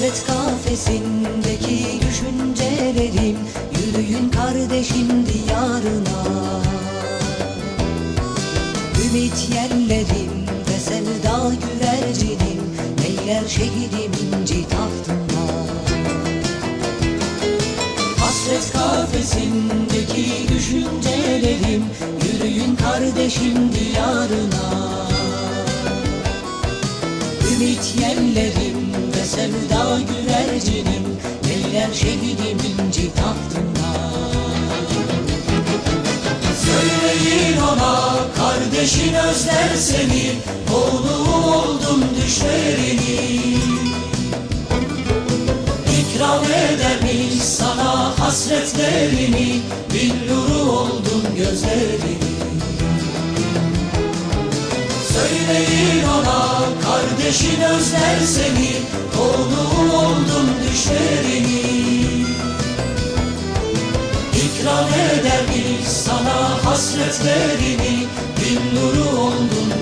Hasret kafesindeki düşüncelerim Yürüyün kardeşim diyarına. Ümit yerlerimde sevda güvercinim Beyler şehidim inci tahtına. Hasret kafesindeki düşüncelerim Yürüyün kardeşim diyarına Ümit yerlerimde sevda güvercinim Beyler şehidim inci tahtında Söyleyin ona kardeşin özler seni Oğlu oldum düşlerini. İkram edermiş sana hasretlerini Billuru oldum gözlerini. Söyleyin ona kardeşin özler seni Oğlu oldum düşlerini. İkram edermiş sana hasretlerini? Bin nuru oldum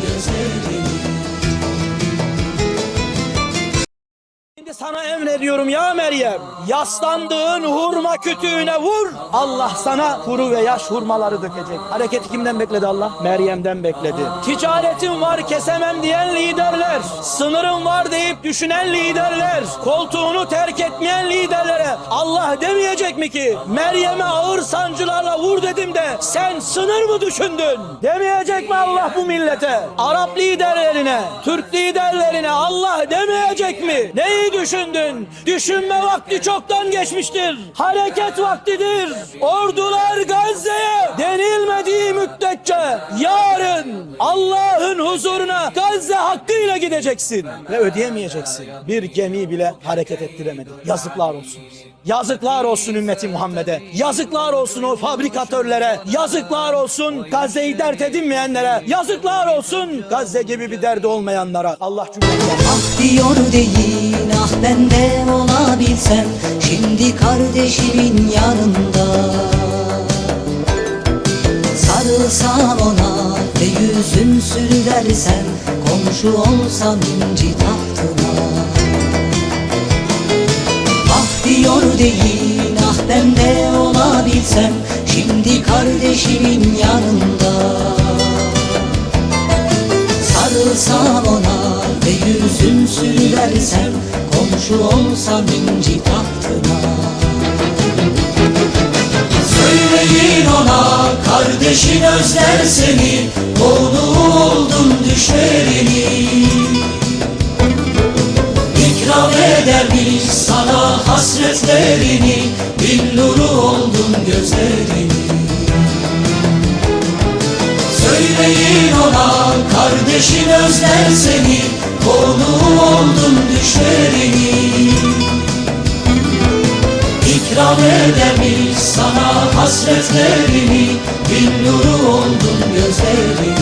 sana emrediyorum ya Meryem. Yaslandığın hurma kütüğüne vur. Allah sana kuru ve yaş hurmaları dökecek. Hareketi kimden bekledi Allah? Meryem'den bekledi. Ticaretim var kesemem diyen liderler. Sınırım var deyip düşünen liderler. Koltuğunu terk etmeyen liderlere Allah demeyecek mi ki? Meryem'e ağır sancılarla vur dedim de sen sınır mı düşündün? Demeyecek mi Allah bu millete? Arap liderlerine, Türk liderlerine Allah demeyecek mi? Neyi düşündün? Düşünme vakti çoktan geçmiştir. Hareket vaktidir. Ordular Gazze'ye denilmediği müddetçe yarın Allah'ın huzuruna Gazze hakkıyla gideceksin. Ve ödeyemeyeceksin. Bir gemi bile hareket ettiremedi. Yazıklar olsun. Yazıklar olsun ümmeti Muhammed'e. Yazıklar olsun o fabrikatörlere. Yazıklar olsun Gazze'yi dert edinmeyenlere. Yazıklar olsun Gazze gibi bir derdi olmayanlara. Allah cümlemize Ah diyor deyin ah ben olabilsem Şimdi kardeşimin yanında. Sarılsam ona ve yüzün sürüversem Komşu olsam inci tahtına. Ah diyor deyin ah ben de olabilsem Şimdi kardeşimin yanında. Sarılsam ona ve yüzün sürüversem Komşu olsam inci tahtına. Söyleyin ona kardeşin özler seni Oğlu oldum düşlerini. İkram edermiş sana hasretlerini Bin nuru oldum gözlerini. Söyleyin ona kardeşin özler seni Konu oldum düşlerini İkram edermiş sana hasretlerini Bin nuru oldum gözlerini.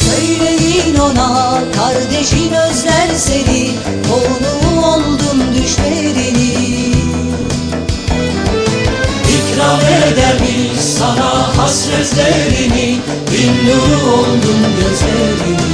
Söyleyin ona kardeşin özler seni Konu oldum düşlerini. İkram edermiş sana hasretlerini Bin nuru oldum gözlerini